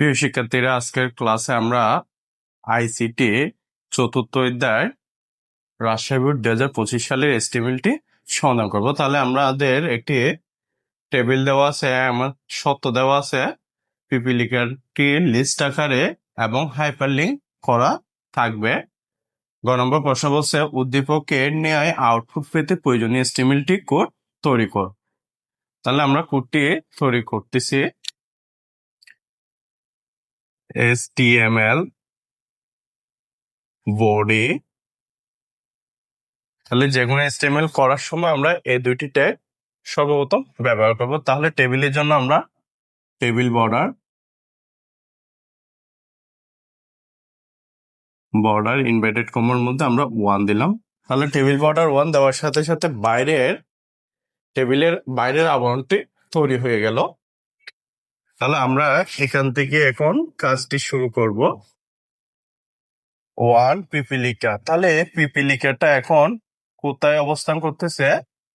প্রিয় শিক্ষার্থীরা, আজকের ক্লাসে আমরা আইসিটি চতুর্থ অধ্যায় রাজশাহী বোর্ড দুই হাজার পঁচিশ সালের এস্টিমেলটি সমাধান করব। তাহলে আমাদের একটি টেবিল দেওয়া আছে, আমার সত্য দেওয়া আছে পিপিলিকারটি লিস্ট আকারে এবং হাইপারলিঙ্ক করা থাকবে। গ নম্বর প্রশ্ন বলছে উদ্দীপকের ন্যায় আউটপুট পেতে প্রয়োজনীয় এস্টিমেলটি কোড তৈরি কর। তাহলে আমরা কোডটি তৈরি করতেছি। HTML বডি তাহলে যে কোনো HTML করার সময় আমরা এই দুইটি ট্যাগ সর্বপ্রথম ব্যবহার করব। তাহলে টেবিলের জন্য আমরা টেবিল বর্ডার বর্ডার ইনভার্টেড কমার মধ্যে আমরা ওয়ান দিলাম। তাহলে টেবিল বর্ডার ওয়ান দেওয়ার সাথে সাথে বাইরের টেবিলের বাইরের আবরণটি তৈরি হয়ে গেল। তাহলে আমরা এখান থেকে এখন কাজটি শুরু করব। ওয়ান পিপিলিকা। তাহলে পিপিলিকাটা এখন কোথায় অবস্থান করতেছে?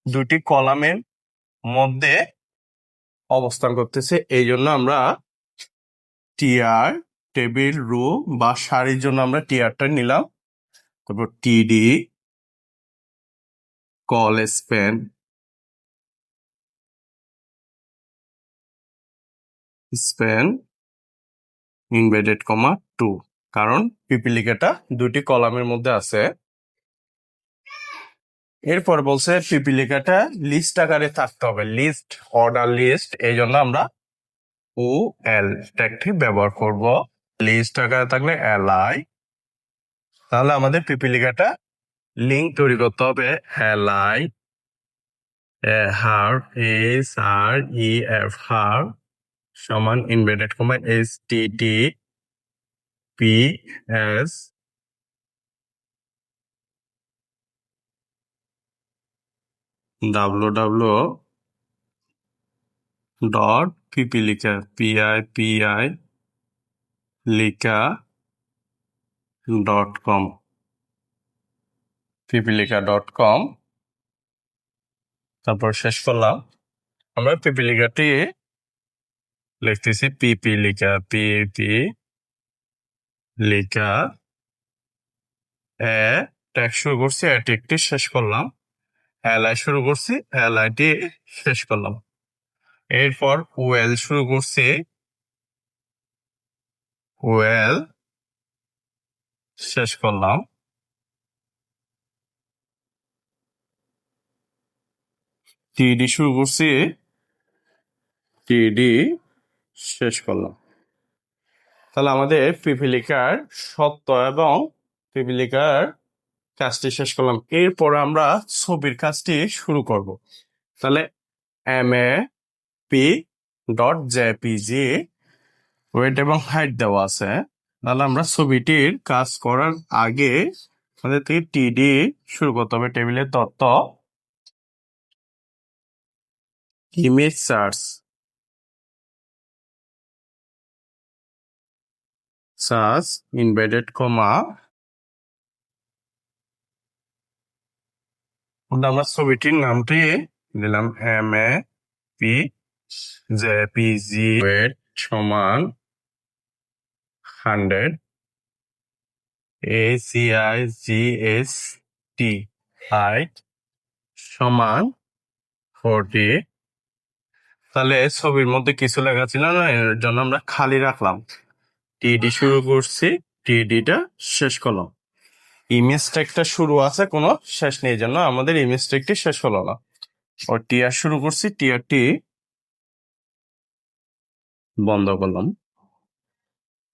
দুটি কলামের মধ্যে অবস্থান করতেছে। এই জন্য আমরা টিআর, টেবিল, রো বা সারির জন্য আমরা টিআরটা নিলাম। তারপর TD, col span span inverted comma two. কারণ পিপিলিকাটা দুটি কলামের মধ্যে আছে। এরপর বলছে পিপিলিকাটা লিস্ট আকারে থাকতে হবে। লিস্ট, অর্ডার লিস্ট এই জন্য আমরা ও, এল ট্যাগটি ব্যবহার করব। লিস্ট আকারে থাকলে এল, আই। তাহলে আমাদের পিপিলিকাটা লিঙ্ক তৈরি করতে হবে। L, I href, S, R, E, F, href. সমান inverted comma S T T P S W W dot পিপি পিপিলিকা পিআই পিআই লিকা dot com Pipilika dot com তারপর শেষ করলাম। আমরা পিপিলিকাটি লিখতেছি পিপি লিখা পিপি লিখা, এ, ট্যাগ শুরু করছি, এটি শেষ করলাম। এলআই শুরু করছি এলআইটি শেষ করলাম। এরপর ওয়েল শুরু করছি। ওয়েল শেষ করলাম। টিডি শুরু করছি। টিডি শেষ করলাম। তাহলে আমাদের পিপিলিকার সত্য এবং পিপিলিকার কাজটি শেষ করলাম। এরপর আমরা ছবির কাজটি শুরু করব। তাহলে M A P dot JPG width এবং হাইট দেওয়া আছে। তাহলে আমরা ছবিটির কাজ করার আগে আমাদের থেকে টিডি শুরু করতে হবে। টেবিলের তত্ত্ব image search search inverted comma. আমরা ছবিটির নামটি দিলাম M A P J P G width সমান hundred A C I G S T height সমান ফোরটি। তাহলে ছবির মধ্যে কিছু লেখা ছিল না, এর জন্য আমরা খালি রাখলাম। টিডি শুরু করছি টিডিটা শেষ করলাম। ইমেজ ট্যাগটা শুরু আছে, কোনো শেষ নেই জন্য আমাদের ইমেজ ট্যাগটি শেষ হলো না। ও টিআর শুরু করছি টিআরটি বন্ধ করলাম।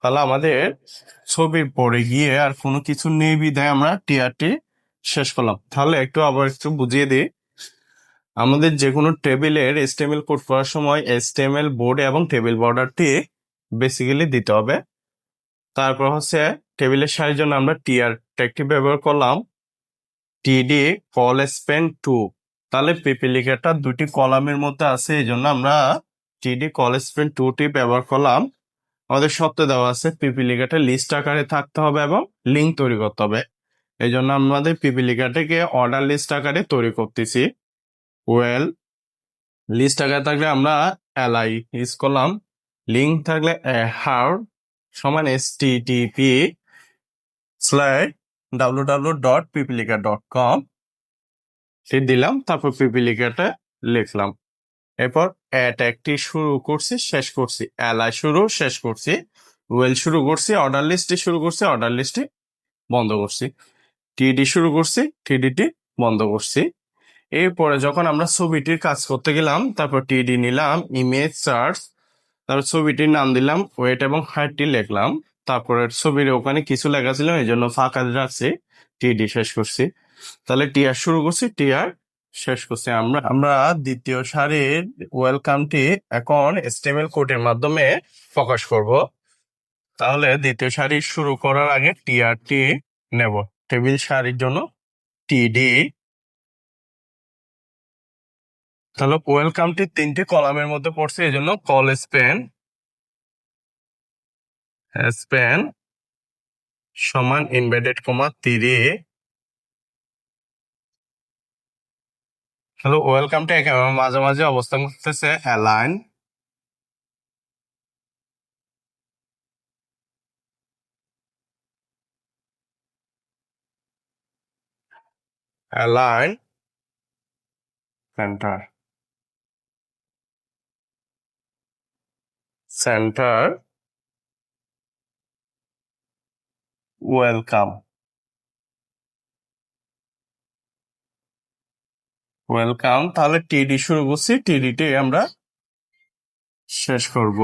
তাহলে আমাদের ছবির পরে গিয়ে আর কোনো কিছু নেই বিধায় আমরা টিআরটি শেষ করলাম। তাহলে একটু আবার একটু বুঝিয়ে দিই। আমাদের যে কোনো টেবিলের এসটিএমএল কোড করার সময় এসটিএমএল বোর্ড এবং টেবিল বর্ডারটি বেসিক্যালি দিতে হবে। তারপর হচ্ছে টেবিলের সারির জন্য আমরা টিআর ট্যাগটি ব্যবহার করলাম টিডি কল স্পেন টু তাহলে পিপিলিকাটা দুটি কলামের মধ্যে আছে, এই জন্য আমরা টিডি কল স্পেন টুটি ব্যবহার করলাম। আমাদের সত্য দেওয়া আছে পিপিলিকাটা লিস্ট আকারে থাকতে হবে এবং লিঙ্ক তৈরি করতে হবে। এই জন্য আমাদের পিপিলিকাটাকে অর্ডার লিস্ট আকারে তৈরি করতেছি। ওয়েল লিস্ট আকারে থাকলে আমরা এলআই ইউজ করলাম। লিঙ্ক থাকলে হার সমান S T T P W W dot Pipilika dot com সে দিলাম, তারপর পিপিলিকাটা লিখলাম। এরপর অ্যাট একটি শুরু করছি, শেষ করছি। এলাই শুরু, শেষ করছি। ওয়েল শুরু করছি অর্ডার লিস্টে শুরু করছি অর্ডার লিস্টে বন্ধ করছি। টিডি শুরু করছি টিডিটি বন্ধ করছি। এরপরে যখন আমরা ছবিটির কাজ করতে গেলাম, তারপর টিডি নিলাম ইমেজ সার্চ তারপর ছবিটির নাম দিলাম ওয়েট এবং হাইটটি লিখলাম। তারপরে ছবির ওখানে কিছু লেখা ছিল এই জন্য ফাঁকা রাখছি। টিডি শেষ করছি। তাহলে টিআর শুরু করছি। টিআর শেষ করছি আমরা। আমরা দ্বিতীয় সারির ওয়েলকামটি এখন এসটিএমএল কোডের মাধ্যমে প্রকাশ করব। তাহলে দ্বিতীয় সারি শুরু করার আগে টিআরটি নেব। টেবিল সারির জন্য টিডি তাহলে ওয়েলকামটি তিনটি কলামের মধ্যে পড়ছে এই জন্য কল স্পেন স্পেন সমান ইনভেডেড কমা তিরি হ্যালো ওয়েলকামটা মাঝে মাঝে অবস্থান করতেছে align align center center welcome. Welcome, তাহলে টিডি শুরু করছি। টিডিতে আমরা শেষ করব।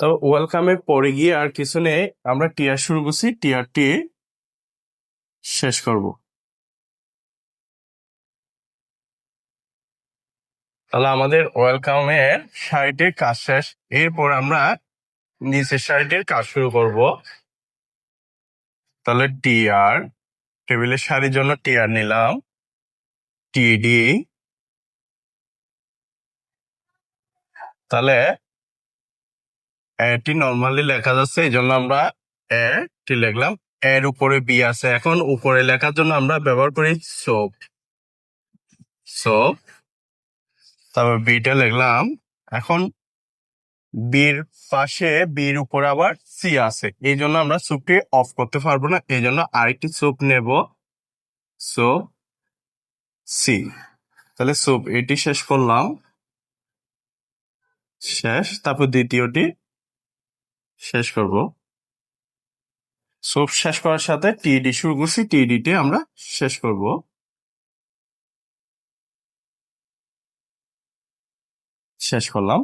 তো ওয়েলকামের পরে গিয়ে আর কিছু নেই, আমরা টিআর শুরু করছি। টিআরটি শেষ করব। তাহলে আমাদের ওয়েলকাম ওয়েলকামের সাইটের কাজ শেষ। এরপর আমরা নিচের সাইটের কাজ শুরু করব। তাহলে টিআর, টেবিলের সারির জন্য টিআর নিলাম। টিডি। তাহলে এটি নর্মালি লেখা যাচ্ছে, এই জন্য আমরা এ টি লিখলাম। এর উপরে বি আছে। এখন উপরে লেখার জন্য আমরা ব্যবহার করি সোপ সোপ তারপর বিটা লিখলাম। এখন বির পাশে বির উপরে আবার সি আছে। এই জন্য আমরা সুপটি অফ করতে পারব না। এই জন্য আরেকটি সুপ নেব। সোপ সি তাহলে সুপ এটি শেষ করলাম। শেষ। তারপর দ্বিতীয়টি শেষ করব। সোপ শেষ করার সাথে টিডি শুরু করছি। টিডিতে আমরা শেষ করব। শেষ করলাম।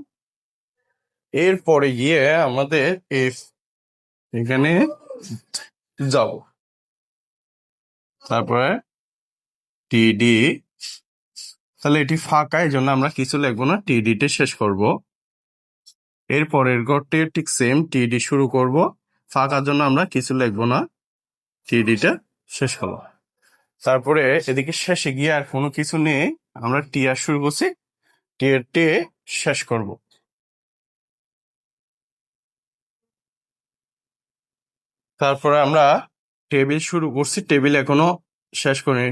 এরপরে গিয়ে আমাদের এখানে যাব। তারপরে টিডি, তাহলে এটি ফাঁকা এই জন্য আমরা কিছু লিখব না, টিডিতে শেষ করব। এরপরের ঘরটি ঠিক সেম টিডি শুরু করব। ফাঁকার জন্য আমরা কিছু লিখব না টিডিটা শেষ হলো তারপরে এদিকে শেষে গিয়ে আর কোনো কিছু নেই, আমরা টিআর শুরু করছি। টিআর টে শেষ করব। তারপরে আমরা টেবিল শুরু করছি। টেবিল এখনও শেষ করি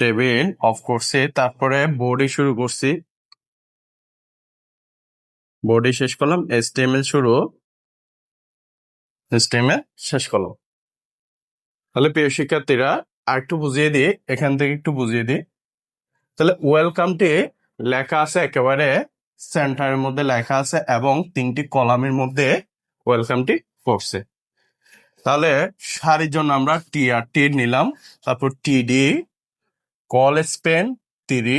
টেবিল অফ করছি। তারপরে বোর্ডে শুরু করছি। বোর্ডে শেষ করলাম। এসটিএমএল শুরু। এসটিএমএল শেষ করলাম। তাহলে প্রিয় শিক্ষার্থীরা আর একটু বুঝিয়ে দিই। এখান থেকে একটু বুঝিয়ে দিই। তাহলে ওয়েলকামটি লেখা আছে একেবারে সেন্টারের মধ্যে লেখা আছে এবং তিনটি কলামের মধ্যে ওয়েলকামটি পড়ছে। তাহলে সারির জন্য আমরা টি আর টি নিলাম, তারপর টিডি কল স্পেন তিরি।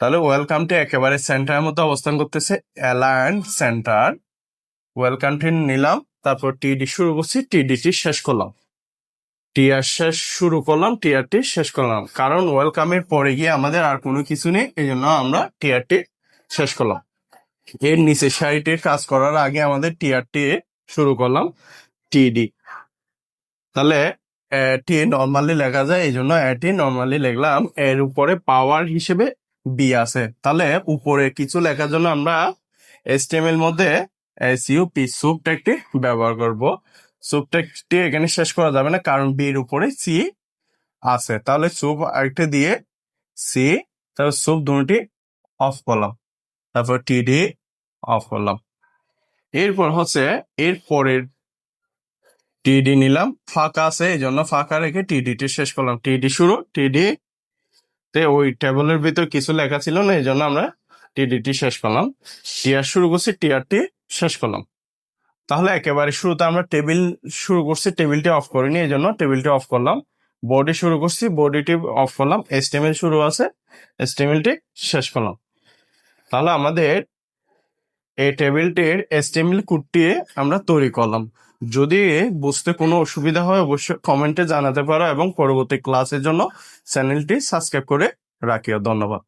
তাহলে ওয়েলকামটি একেবারে সেন্টারের মধ্যে অবস্থান করতেছে অ্যালায়ন সেন্টার ওয়েলকামটি নিলাম, তারপর টিডি শুরু করছি টিডিটি শেষ করলাম। টিআর শেষ শুরু করলাম টিআরটি শেষ করলাম। কারণ ওয়েলকামের পরে গিয়ে আমাদের আর কোনো কিছু নেই এই জন্য আমরা টিআরটি শেষ করলাম। এর নিচে সারিটির কাজ করার আগে আমাদের টিআরটি শুরু করলাম, টিডি। তাহলে টি নর্মালি লেখা যায় এই জন্য এটি নর্মালি লিখলাম, এর উপরে পাওয়ার হিসেবে বি আছে। তাহলে, উপরে কিছু লেখার জন্য আমরা এসটিএমএল মধ্যে এসইউ পি সুপ একটি ব্যবহার করব। সুপ ট্যাগটি এখানে শেষ করা যাবে না, কারণ বির উপরে সি আছে। তাহলে সুপ আরেকটা দিয়ে সি তারপর সুপ দুটি অফ করলাম। তারপর টিডি অফ করলাম। এরপর হচ্ছে এর পরের টিডি নিলাম, ফাঁকা আছে, এই জন্য ফাঁকা রেখে টিডিটি শেষ করলাম। টিডি শুরু টিডি তে ওই টেবিলের ভিতর কিছু লেখা ছিল না, এই জন্য আমরা টিডিটি শেষ করলাম। টিআর শুরু করছি টিআরটি শেষ করলাম। তাহলে একেবারে শুরুতে আমরা টেবিল শুরু করছি, টেবিলটি অফ করিনি, এই জন্য টেবিলটি অফ করলাম। বডি শুরু করছি বডিটি অফ করলাম এস্টিমেল শুরু আছে এস্টিমেলটি শেষ করলাম। তাহলে আমাদের এই টেবিলটির এস্টিমেল কুটটি আমরা তৈরি করলাম। যদি বুঝতে কোনো অসুবিধা হয়, অবশ্যই কমেন্টে জানাতে পারো এবং পরবর্তী ক্লাসের জন্য চ্যানেলটি সাবস্ক্রাইব করে রাখিও। ধন্যবাদ।